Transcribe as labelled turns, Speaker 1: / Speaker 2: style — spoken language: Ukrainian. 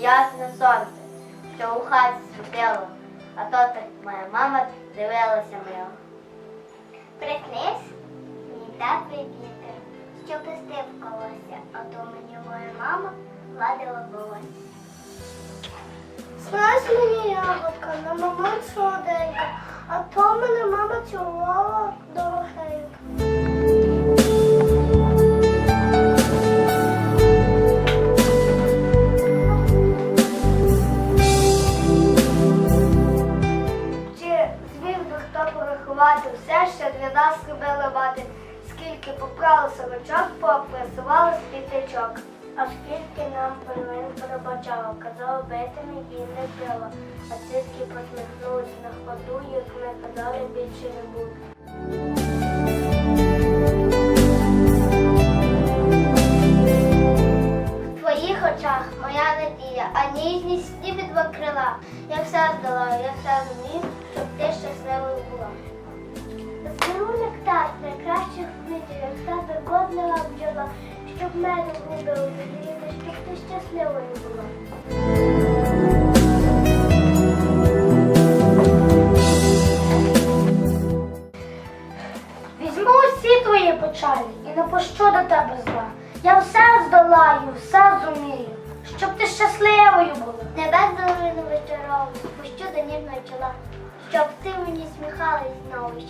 Speaker 1: ясне сонце, що у хаті світило, а то так моя мама дивилася мило. Приснись мені теплий вітер, що пустив колося, а то мені моя мама гладила волосся.
Speaker 2: Снась мені ягодка, на момент солоденька, а то мене мама цілувала дорогенька. Порахувати все, що для нас робили мати, скільки поправили сорочок, попресували з пітечок, а скільки нам перлин пробачало, казав, битими і не пила, а тільки посміхнулись на ходу, як ми казали, більше не буде.
Speaker 1: Два. Я все здала, я все зумів, щоб ти щасливою була.
Speaker 2: Зберу нектар найкращих квітів, як тебе кодлила бджола, щоб меду губи обігріти, щоб ти щасливою була. Візьму усі твої печалі і не пущу до тебе зла. Я все здолаю, все
Speaker 1: Долину вечорову, пущу до ніжного чола, щоб ти мені сміхалась знову.